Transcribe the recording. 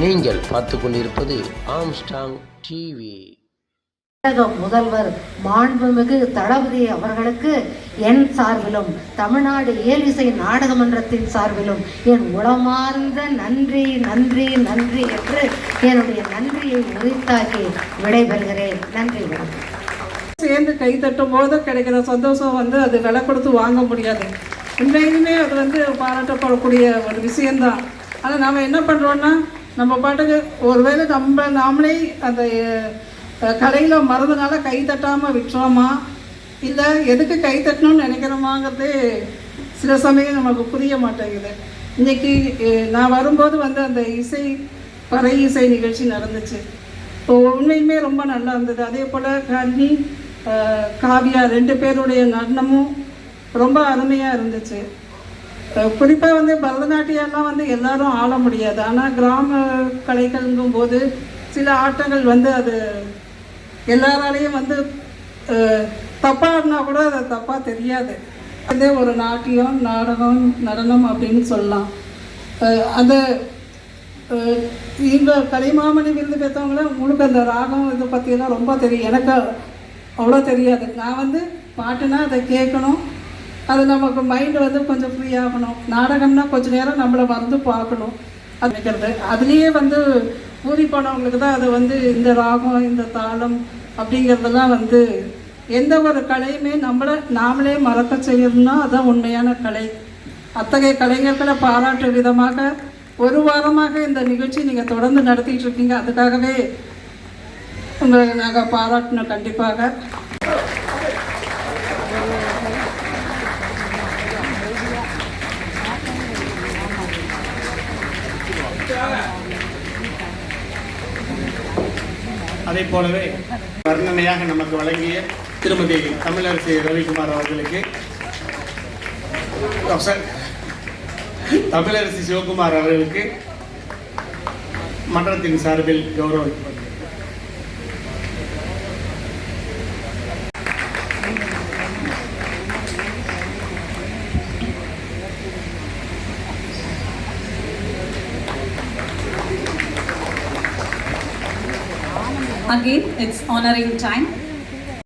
நீங்கள் பார்த்து கொண்டிருப்பது ஆம்ஸ்டாங் டிவி தமிழக முதல்வர் மாண்புமிகு தளபதி அவர்களுக்கு என் சார்பிலும் தமிழ்நாடு இயலிசை நாடக மன்றத்தின் சார்பிலும் என் உளமார்ந்த நன்றி நன்றி நன்றி என்று என்னுடைய நன்றியை உரித்தாக்கி விடைபெறுகிறேன். நன்றி வணக்கம். சேர்ந்து கை தட்டும் போது கிடைக்கிற சந்தோஷம் வந்து அது விலை கொடுத்து வாங்க முடியாது. உண்மையிலுமே அது வந்து பாராட்டப்படக்கூடிய ஒரு விஷயம்தான். ஆனால் நாம் என்ன பண்ணுறோன்னா நம்ம பாட்டுக்கு ஒருவேளை நம்ம நாமளே அந்த கடையில் கலையில் மறந்தனால கை தட்டாமல் விட்டுறோமா இல்லை எதுக்கு கை தட்டணும்னு நினைக்கிறோமாங்கிறதே சில சமயம் நமக்கு புரிய மாட்டேங்குது. இன்றைக்கி நான் வரும்போது வந்து அந்த இசை பறை இசை நிகழ்ச்சி நடந்துச்சு. இப்போ உண்மையுமே ரொம்ப நல்லா இருந்தது. அதே போல் கன்னி காவியா ரெண்டு பேருடைய நடனமும் ரொம்ப அருமையாக இருந்துச்சு. குறிப்பாக வந்து பரதநாட்டியம்லாம் வந்து எல்லாரும் ஆட முடியாது. ஆனால் கிராம கலைகள்ங்கும் போது சில ஆட்டங்கள் வந்து அது எல்லாராலையும் வந்து தப்பாக ஆடினா கூட அது தப்பாக தெரியாது. அதே ஒரு நாட்டியம் நாடகம் நடனம் அப்படின்னு சொல்லலாம். அந்த அஹ் இந்த கலைமாமணி விருந்து பெற்றவங்கள உங்களுக்கு அந்த ராகம் இதை பற்றியெல்லாம் ரொம்ப தெரியும். எனக்கு அவ்வளோ தெரியாது. நான் வந்து பாட்டுனா அதை கேட்கணும். அது நமக்கு மைண்டு வந்து கொஞ்சம் ஃப்ரீ ஆகணும். நாடகம்னா கொஞ்சம் நேரம் நம்மளை மறந்து பார்க்கணும். அப்படிங்கிறது அதுலேயே வந்து ஊறி போனவங்களுக்கு தான் அது வந்து இந்த ராகம் இந்த தாளம் அப்படிங்கிறதெல்லாம் வந்து எந்த ஒரு கலையுமே நம்மளை நாமளே மறக்க செய்யணும்னா அதுதான் உண்மையான கலை. அத்தகைய கலைஞர்களை பாராட்டும் விதமாக ஒரு வாரமாக இந்த நிகழ்ச்சி நீங்கள் தொடர்ந்து நடத்திட்டு இருக்கீங்க. அதுக்காகவே உங்களை நாங்கள் பாராட்டணும் கண்டிப்பாக. அதே போலவே வர்ணனையாக நமக்கு வழங்கிய திருமதி தமிழரசி ரவிக்குமார் அவர்களுக்கு தமிழரசி சிவகுமார் அவர்களுக்கு மன்றத்தின் சார்பில் கௌரவிக்கப்படுகிறது Again, it's honoring time.